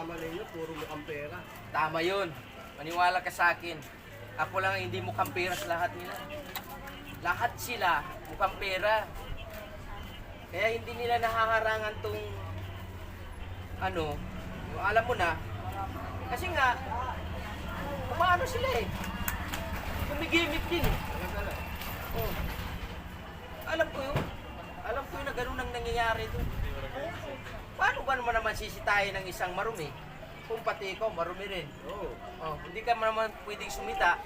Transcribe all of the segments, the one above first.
kasama ninyo, puro mukhang pera. Tama yun. Maniwala ka sa akin. Ako lang ang hindi mukhang pera sa lahat nila. Lahat sila mukhang pera. Kaya hindi nila nahaharangan tong ano, yung alam mo na. Kasi nga, kumano sila eh. Kumigimik din eh. Na. Oh. Alam ko yun. Alam ko yun na ganun ang nangyayari doon. Paano ba naman naman sisitahin ng isang marumi? Kung pati ikaw, marumi rin. Oo. Oh, hindi ka naman pwedeng sumita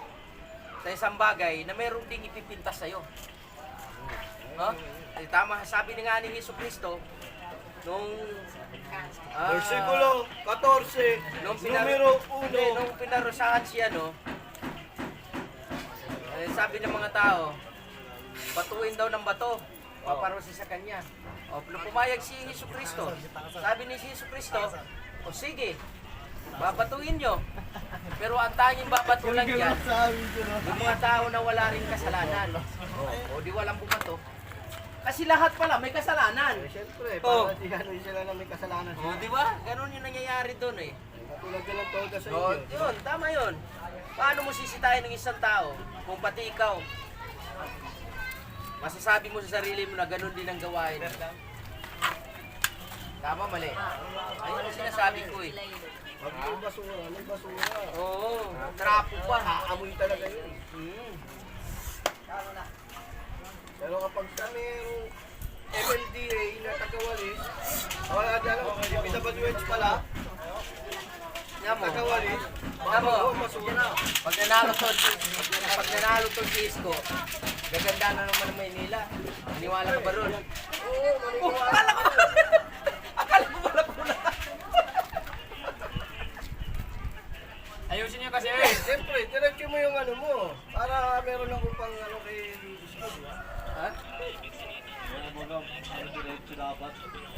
sa isang bagay na meron ding ipipintas sa'yo. No? Eh, tama, sabi ni nga ni Hesus Kristo, nung... ah, Versikulo 14, nung pinar- numero Hindi, 1. nung pinarusahan siya, no? Eh, sabi ng mga tao, batuin daw ng bato. Paparusa sa kanya. O, pumayag si Hesus Kristo, sabi ni Hesus Kristo, o sige, babatuin nyo. Pero ang tanging babatulan dyan, yung mga tao na wala rin kasalanan. O, di walang bumato. Kasi lahat pala may kasalanan. Eh, Siyempre, Oo. para di ano sila na may kasalanan O, di ba? Ganon yung nangyayari doon eh. Katulad ka ng toga sa O, inyo. yun, tama yun. Paano mo sisitahin ng isang tao kung pati ikaw, masasabi mo sa sarili mo na ganun din ang gawain. Tama, mali. Ayun ang sinasabi ko eh. Pag may basura, may basura. Oo, trapo pa. Aamoy talaga yun. Hmm. Pero kapag kami yung MLDA na tagawalis, wala dyan ako, PWH pala, mo, tagawalis, nga mo, pag nanalo to, pag nanalo to si Isko, gaganda na naman ng Maynila. Maniwala ka ba ron? Oo, Oh, akala ko, akala ko wala po na. Ayusin niyo kasi. Eh, siyempre, diretso mo yung ano mo, para meron akong pang ano kay Isko. Ha?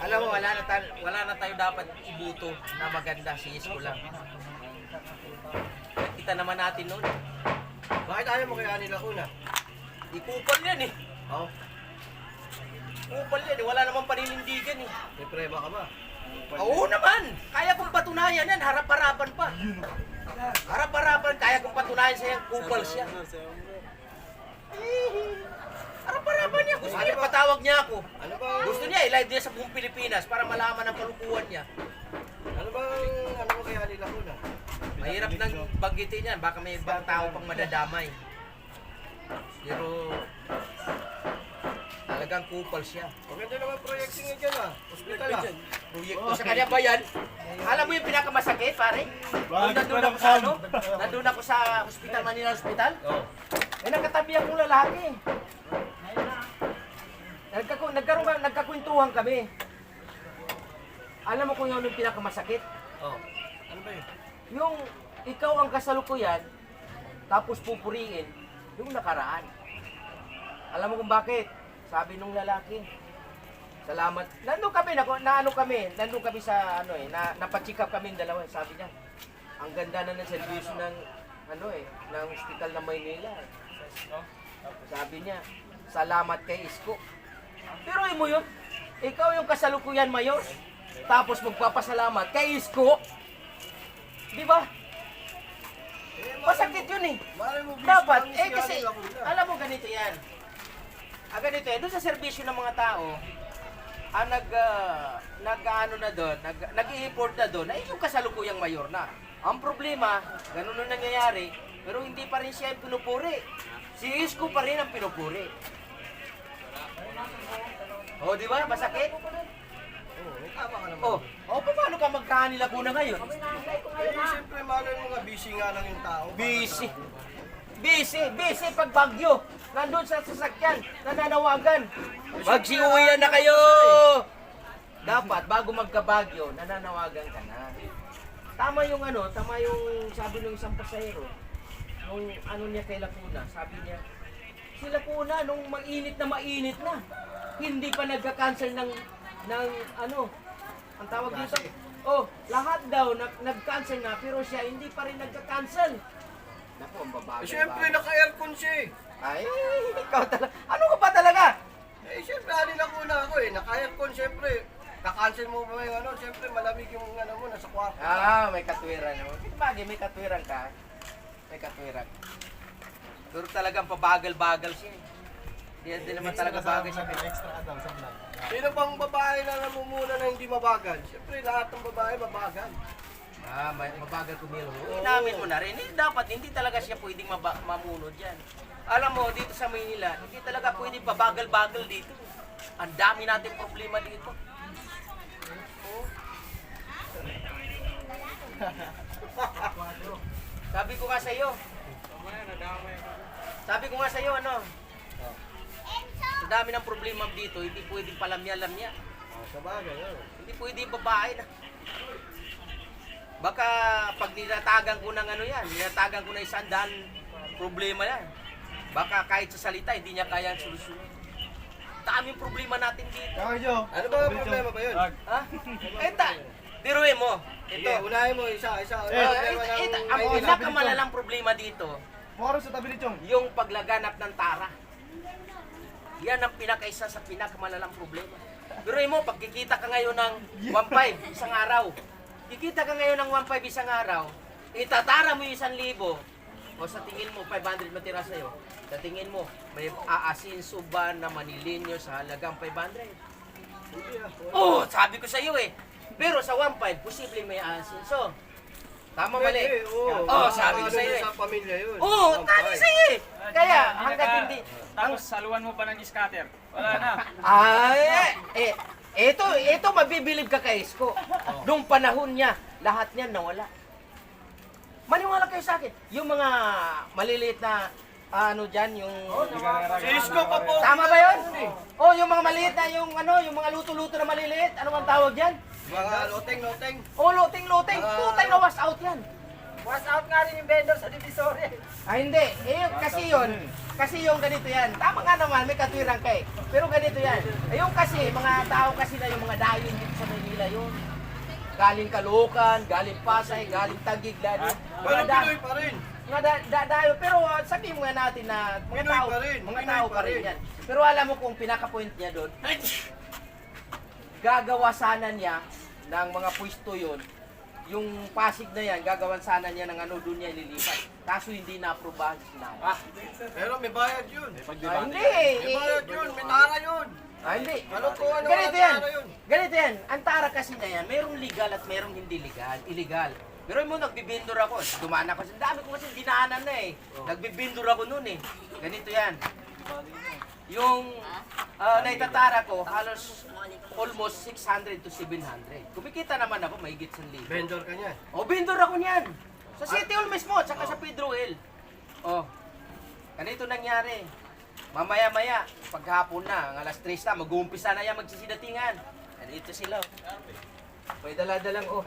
Alam mo, wala na, tayo, wala na tayo dapat ibuto na maganda si Isko lang. Kita naman natin noon. Bakit ayaw mo kay Ani Lacuna? Ikupal yan eh. Oo, Kupal yan eh. Wala namang paninindigan eh. may preba ka ba? Oo naman. Kaya kong patunayan yan. Harap-harapan pa. Harap-harapan. Kaya kong patunayan sa'yo. Kupal siya. Eh, Harap-harapan niya. Gusto niya patawag niya ako. Ano ba, Gusto niya i-live niya sa buong Pilipinas para malaman ang kalukuhan niya. ano ba, ano mo kay Ani Lacuna? Mahirap nang banggitin yan. Baka may ibang tao pang madadamay. Pero talagang kupal siya. Maganda naman proyekto nga dyan ah, hospital ah. Proyekto sa kanya ba yan? Alam mo yung pinakamasakit, pare? Nung nandun ako sa ano? Nandun ako sa Hospital Manila Hospital? Oo. Eh, nakatabi akong lalaki. Nagkaku nagkaroon ka- nagkakwentuhan kami. Alam mo kung yun yung pinakamasakit? Oh. Ano ba yun? Yung ikaw ang kasalukuyan, tapos pupuriin, yung nakaraan. Alam mo kung bakit? Sabi nung lalaki, salamat. Nandun kami, na, na kami, nandun kami sa ano eh, na, napacheck up kami dalawa. Sabi niya, ang ganda na ng servisyo ng ano eh, ng hospital ng Maynila. eh." Sabi niya, salamat kay Isko. Pero mo yun, ikaw yung kasalukuyan mayor, tapos magpapasalamat kay Isko. Di ba? Masakit yun eh. Dapat, eh si kasi, alam mo ganito yan. Ah, ganito eh, doon sa serbisyo ng mga tao, ah, nag, ah, nag, ano na doon, nag, nag-i-report na doon, ay yung kasalukuyang mayor na. Ang problema, ganun ang nangyayari, pero hindi pa rin siya yung pinupuri. Si Isko pa rin ang pinupuri. Oh, di ba? Masakit? Tama ka naman. Oh, oh paano ka magkahanila kuna ngayon? Eh, siyempre, malay mo nga, busy nga lang yung tao. Busy. Busy, busy pag bagyo. Nandun sa sasakyan, nananawagan. Magsiuwian na kayo! Dapat, bago magkabagyo, nananawagan ka na. Tama yung ano, tama yung sabi ng isang pasahero. Nung ano niya kay Lacuna, sabi niya, si Lacuna, nung mainit na mainit na, hindi pa nagka-cancel ng, ng ano, ang tawag dito, oh, lahat daw nag- nag-cancel na, pero siya hindi pa rin nagka-cancel. Naku, ang babago. Eh, siyempre, naka-aircon siya eh. Ay, ikaw talaga. Ano ka ba talaga? Eh, siyempre, Ani Lacuna ako eh. Naka-aircon, siyempre. Kakancel mo ba yung ano, siyempre malamig yung ano mo, nasa kwarto. Ah, may katwiran. Bagay, may katwiran ka. May katwiran. Pero talagang pabagal-bagal siya eh. Hindi hindi naman talaga bagay siya. Extra ka daw sa vlog. Sino bang babae na namumuna na hindi mabagal? Siyempre lahat ng babae mabagal. Ah, may, mabagal kumilo. Inamin mo na rin. Eh, dapat hindi talaga siya pwedeng maba- mamunod yan. Alam mo, dito sa Maynila, hindi talaga pwedeng pabagal-bagal dito. Ang dami natin problema dito. Oh. Sabi ko nga sa iyo. Sabi ko nga sa iyo, ano? Sa dami ng problema dito, hindi pwedeng palamya-lamya. Oh, sa bagay, oh. Hindi pwedeng babae na. Baka pag ninatagan ko ng ano yan, ninatagan ko ng isang daan problema yan. Baka kahit sa salita, hindi niya kaya ang solusyon. Daming problema natin dito. Ano ba ang problema ba yun? Ha? Eta, tiruin mo. Ito, Ito. unahin mo isa, isa. Ano Uh, ang problema ng ito, ang pinakamalalang problema dito, Moro sa tabi ni Chong. yung paglaganap ng tara. Yan ang pinakaisa sa pinakamalalang problema. Pero mo, pag kikita ka ngayon ng 1.5 isang araw, kikita ka ngayon ng 1.5 isang araw, itatara mo yung isang libo, o sa tingin mo, 500 matira sa'yo, sa tingin mo, may aasinso ba na manilinyo sa halagang 500? Hindi ah. Oo, oh, sabi ko sa iyo eh. Pero sa 1.5, posible may aasinso. Tama mali? Oo, Oo, sabi ko Ano sa iyo eh. sa pamilya yun. Oo, bahay. sa iyo eh. Kaya, hanggat hindi, Tapos saluan mo pa ng scatter. Wala na. Ay, eh, ito, ito mabibilib ka kay Isko. Nung panahon niya, lahat niyan nawala. Maniwala kayo sa akin. Yung mga maliliit na ano diyan, yung Si Isko pa po. Tama ba 'yon? Oh, yung mga maliit na yung ano, yung mga luto-luto na maliliit, ano bang tawag diyan? Mga loteng-loteng. Oh, loting-loting, Ah. tutay na wash out 'yan. Wash out nga rin yung vendor sa Divisoria. Ah, hindi. Eh, yung- kasi yun, kasi yung ganito yan. Tama nga naman, may katwirang kay. Pero ganito yan. Eh, yung kasi, mga tao kasi na yung mga dayon dito sa Manila yun. Galing Caloocan, galing Pasay, galing Taguig, galing... Pero Mga da- Pinoy pa rin. mga da, da, dayo. Pero uh, sabihin nga natin na mga Pinoy tao, pa rin, mga Pinoy tao pa pa rin rin. yan. Pero alam mo kung pinaka-point niya doon, gagawa sana niya ng mga pwesto yun, yung Pasig na yan, gagawan sana niya ng ano doon niya ililipat. Kaso hindi na-aprobahan sila. Ah, Pero may bayad yun. ah, hindi. May bayad yun. May tara yun. Ah, hindi. Ano po, ano Ganito ang yan. tara yun? Ganito yan. Ang tara kasi na yan, merong legal at merong hindi legal. Illegal. Pero mo, nagbibindor ako. Dumaan ako. Ang dami ko kasi dinaanan na eh. Nagbibindor ako noon eh. Ganito yan. Yung uh, naitatara ko, halos almost 600 to 700. Kumikita naman ako, mahigit 1,000. Vendor ka niyan. O, vendor ako niyan. Sa City Hall mismo, at saka sa Pedro Hill. O, ganito nangyari. Mamaya-maya, paghapon na, ang alas 3 na, mag-uumpisa na yan magsisidatingan. Andito sila. oh. May dala-dalang, oh.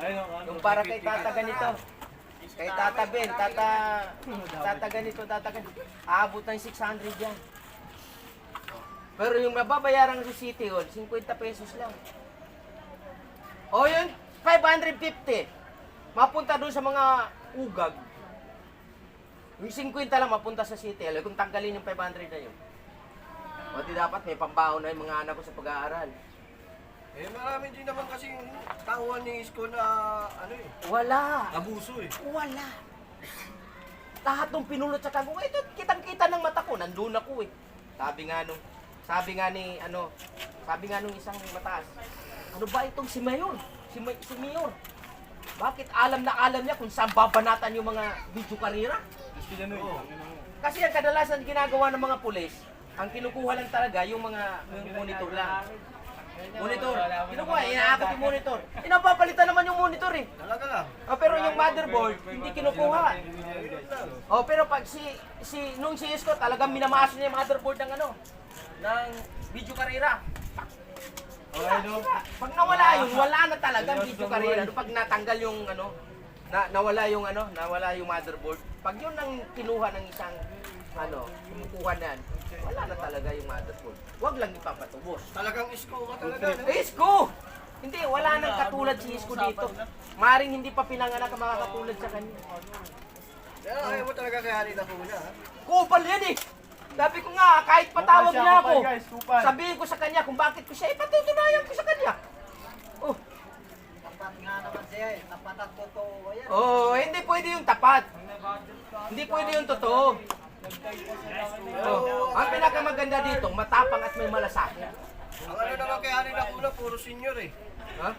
Yung para kay tata ganito. Kay tata Ben, tata, tata ganito, tata ganito. Aabot ng 600 yan. Pero yung mababayaran sa City Hall, 50 pesos lang. O yun, 550. Mapunta doon sa mga ugag. Yung 50 lang mapunta sa City Hall. Kung tanggalin yung 500 na yun. O di dapat may pambaon na yung mga anak ko sa pag-aaral. Eh, marami din naman kasing tauhan ni Isko na ano eh, Wala. abuso eh. Wala. Lahat ng pinulot sa kagong, ito kitang-kita ng mata ko, nandun ako eh. Sabi nga nung, sabi nga ni, ano, sabi nga nung isang mataas, ano ba itong si Mayor? Si, May, si Mayor? Bakit alam na alam niya kung saan babanatan yung mga video karira? Kasi ang kadalasan ginagawa ng mga pulis, ang kinukuha lang talaga yung mga yung monitor lang. Monitor. Kinukuha, inaakot yung monitor. Inapapalitan naman yung monitor eh. Talaga lang. Oh, pero yung motherboard, hindi kinukuha. Oh, pero pag si si nung si Isko talagang minamaso niya yung motherboard ng ano ng video karera. Pag nawala yung wala na talaga ang video karera. Ano, pag natanggal yung ano na, nawala yung ano, nawala yung motherboard. Pag yun ang kinuha ng isang ano, kumukuha na yan, wala na talaga yung motherboard. Huwag lang ipapatubos. Talagang Isko ka talaga. no? Eh, Isko! Hindi, wala nang katulad si Isko dito. Maring hindi pa pinanganak ang mga katulad sa kanya. Kaya ayaw mo talaga kay Harry Lacuna ha. Kupal yan eh! Sabi ko nga, kahit patawag siya, niya ako, kupal, guys, kupal. sabihin ko sa kanya kung bakit ko siya, ipatutunayan ko sa kanya. naman siya eh. Tapat at totoo ko yan. Oo, hindi pwede yung tapat. Hindi pwede yung totoo. Oh, ang pinakamaganda dito, matapang at may malasakit. Ang ano naman kay Ani Lacuna, puro senior eh. Ha?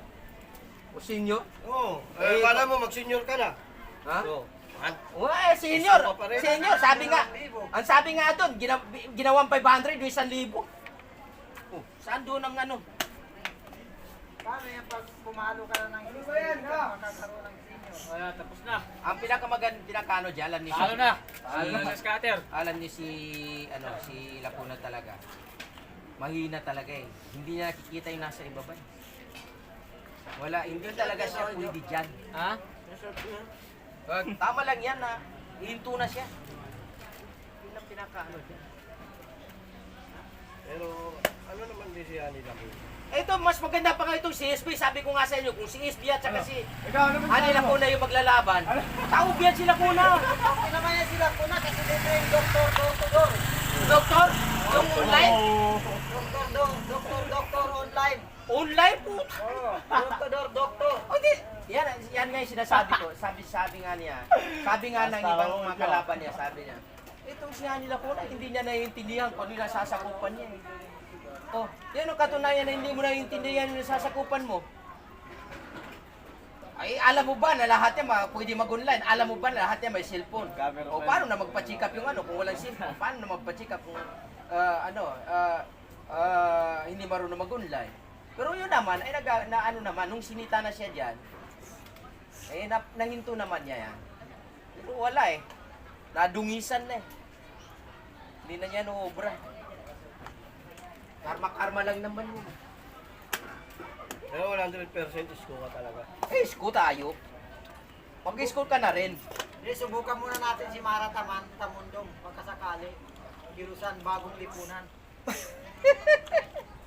O sinyo? Oo. Eh, kala mo mag-senior ka na. Ha? Oo. Oo, eh, senior. Pa rin. Senior, sabi nga. Ang sabi nga doon, gina, ginawang 500, yung 1,000. Oh, saan doon ang ano? Paano yan pag pumalo ka na ng senior? Makakaroon ng senior. Wala, tapos na. Ang pinakamaganda, pinakano dyan, alam ni si... Talo na. Talo na sa scatter. Alam ni si, ano, si Lacuna talaga. Mahina talaga eh. Hindi niya nakikita yung nasa ibaba eh. Wala, hindi talaga siya pwede dyan. Ha? Tama lang yan na hinto na siya. Yun ang pinakaano dyan. Pero ano naman din si Ani Lacuna? Ito, mas maganda pa nga itong CSP. Sabi ko nga sa inyo, kung si SB at saka si Ikaw, ano Hani Lacuna yung maglalaban, tao yan si Lacuna. Okay naman yan sila kuna kasi dito yung doktor, doktor, Doktor, yung online, doktor, do- doktor, doktor online. po. Oh, doktor, doktor. O di, yan, yan nga yung sinasabi ko. Sabi, sabi nga niya, sabi nga ng ibang mga kalaban niya, sabi niya, itong si Hani Lacuna, hindi niya naiintindihan kung ano yung nasasakupan niya. eh." Oh, yan ang katunayan na hindi mo naiintindihan yung nasasakupan mo. Ay, alam mo ba na lahat yan ma- pwede mag-online? Alam mo ba na lahat yan may cellphone? O paano na magpa-check up yung ano kung walang cellphone? Paano na magpa-check up kung ah, ano, ah, ah, hindi marunong mag-online? Pero yun naman, ay nag, na ano naman, nung sinita na siya dyan, eh, na, nahinto naman niya yan. Pero wala eh. Nadungisan na eh. Hindi na niya nuobra. Karma-karma lang naman yun. Pero 100% isko ka talaga. Eh, school tayo. Mag-school ka na rin. Hindi, subukan muna natin si Mara Taman, Tamundong, pagkasakali. Girusan, bagong lipunan.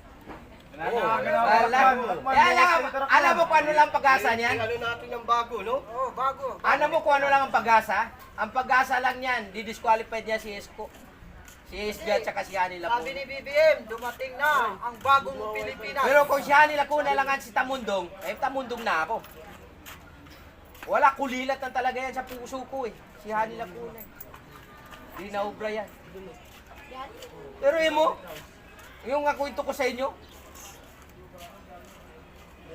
Alam, eh, alam, alam mo kung ano lang pag-asa niyan? Ano natin ng bago, no? Oo, oh, bago. Alam mo kung ano lang ang pag-asa? Ang pag-asa lang yan, di-disqualified niya si Esko. Si SB at saka si Hani Sabi ni Lacuna. BBM, dumating na ang bagong Pilipinas. Pero kung si Hani Lacuna lang ang si Tamundong, eh Tamundong na ako. Wala kulilat na talaga yan sa puso ko eh. Si Hani Lacuna. eh. Hindi na obra yan. Pero eh mo, yung nga kwento ko sa inyo,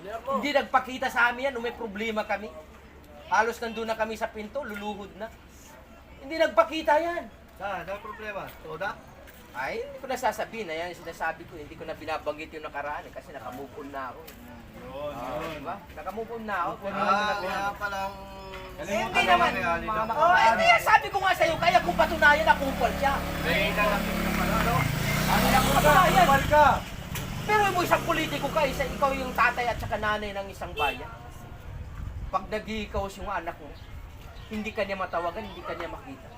hindi nagpakita sa amin yan nung may problema kami. Halos nandun na kami sa pinto, luluhod na. Hindi nagpakita yan. Saan? Saan problema? Soda? Ay, hindi ko nasasabihin na yan. yung Sinasabi ko, hindi ko na binabanggit yung nakaraan eh, kasi nakamove on na ako. Yun, Ah, yun. diba? Nakamove on na ako. Pero Ah, kaya palang... Eh, hindi naman. Oh, hindi yan. Sabi ko nga sa'yo, kaya kung patunayan na kupal siya. Na pala, no? Ano na kung patunayan? Kupal ka! Pero mo isang politiko ka, isa, ikaw yung tatay at saka nanay ng isang bayan. Pag nag-iikaws yung anak mo, hindi ka niya matawagan, hindi ka niya makita.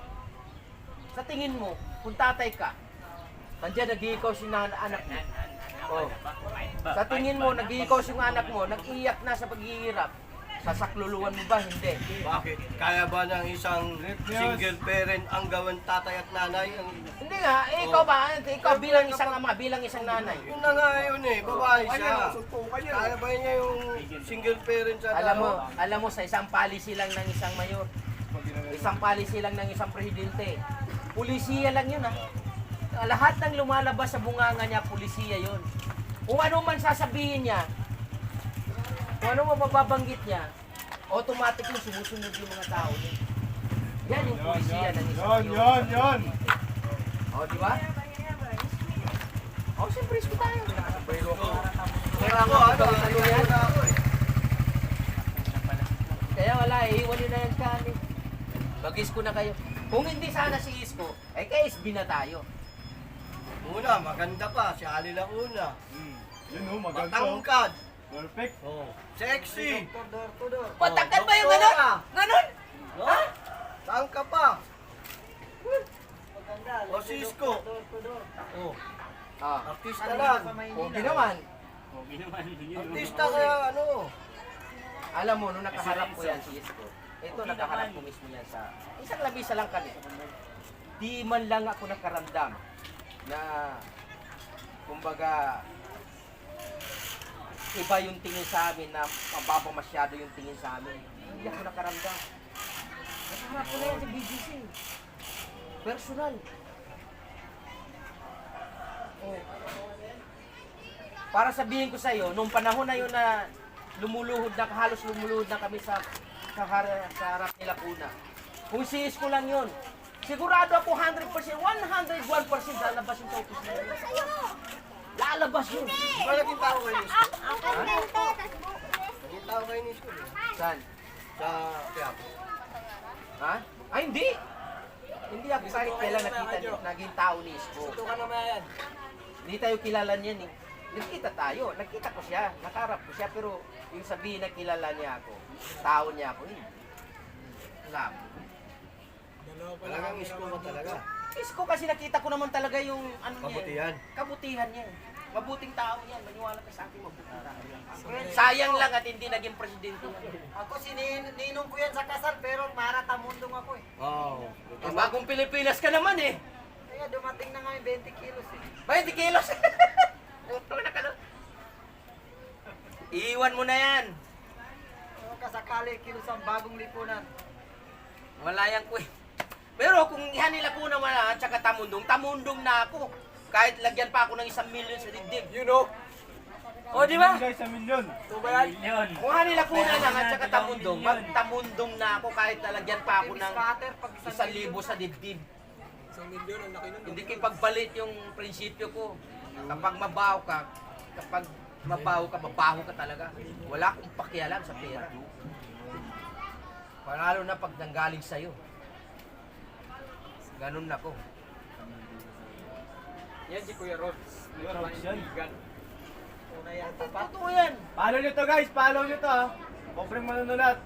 Sa tingin mo, kung tatay ka, nandiyan nag-iikaws yung nan- anak mo. Oh. Sa tingin mo, nag-iikaws yung anak mo, nag-iyak na sa paghihirap. Sasakluluan mo ba? Hindi. Bakit? Kaya ba ng isang single parent ang gawin tatay at nanay? Ang... Hindi nga, eh, ikaw ba? Ikaw bilang isang ama, bilang isang nanay. Yun na nga yun eh, babae siya. Kaya ba niya yung single parent sa Alam mo, alam mo sa isang policy lang ng isang mayor, isang policy lang ng isang presidente. Pulisiya lang yun ha. Lahat ng lumalabas sa bunganga niya, pulisiya yun. Kung ano man sasabihin niya, kung ano man mababanggit niya, automatic yung sumusunod yung mga tao niya. Yan yung Yun, pulisiya yun. ng isang Yun, mayor. yun, yun. O, di ba? O, siyempre, isko tayo. Pero ako, ano, ano, yan. Kaya wala, eh, iwan nyo na yan kani. Mag-isko na kayo. Kung hindi sana si Isko, eh kay SB na tayo. Una, maganda pa, si Ali lang una. Hmm. Yun oh, maganda. Matangkad. Perfect. Oh. Sexy. Door to door. Patakad ba yung doktora. ganon? Ganon? No? Saan ka pa? Maganda. O, Cisco. Door to door. Oh, Ah. artista Kanina lang. sa Maynila. Okay naman. Artista sa ano. Alam mo, nung nakaharap ko yan si Isko, ito nakaharap ko mismo yan sa... Isang labisa lang kami. Di man lang ako nakaramdam na, kumbaga, iba yung tingin sa amin na mababa masyado yung tingin sa amin. Hindi ako nakaramdam. Nakaharap ko na yan sa BGC. Personal. Oh. Para sabihin ko sa iyo, nung panahon na yun na lumuluhod na, halos lumuluhod na kami sa sa, har- sa harap nila kuna. Kung siis ko lang yun, sigurado ako 100%, 101% lalabas yung office na yun. Lalabas yun. Naging tao kayo ni Isko? Naging tao kayo ni Isko. Saan? Sa Quiapo. Ha? Ay, hindi. Hindi ako kahit kailan nakita niya, naging tao ni Isko. Tutukan naman yan. Hindi tayo kilala niyan eh. Nagkita tayo, nagkita ko siya, nakarap ko siya, pero yung sabihin na kilala niya ako, tao niya ako, hindi. Wala. Talagang Isko mo talaga. Isko kasi nakita ko naman talaga yung ano niya. eh. Kabutihan. Kabutihan niya. eh. Mabuting tao niya. Maniwala ka sa akin, mabuting tao. Sayang lang at hindi naging presidente. Ako si Nin- ninong ko yan sa kasal pero Marata Mundong ako eh. Oo. Eh, bagong Pilipinas ka naman eh. Kaya dumating na nga yung 20 kilos eh. 20 kilos. Puto na ka na. Iiwan mo na yan. Kung kasakali kilos ang bagong lipunan. Wala yan ko eh. Pero kung ihanila ko naman at saka tamundong, tamundong na ako. Kahit lagyan pa ako ng isang milyon sa dibdib. You know? O, di ba? Guys, sa milyon. Milyon. Kung hanila ko na lang at saka tamundong, magtamundong na ako kahit lalagyan pa ako ng isang libo sa dibdib. Hindi ko ipagbalit yung prinsipyo ko. Kapag mabaho ka, kapag mabaho ka, mabaho ka talaga. Wala akong pakialam sa pera. Panalo na pag nanggaling sa'yo. Ganun na ko. Yan si Kuya Rods. Kuya Rods yan. Una yan. Totoo yan. Follow nyo to guys, follow nyo to. Pobreng manunulat.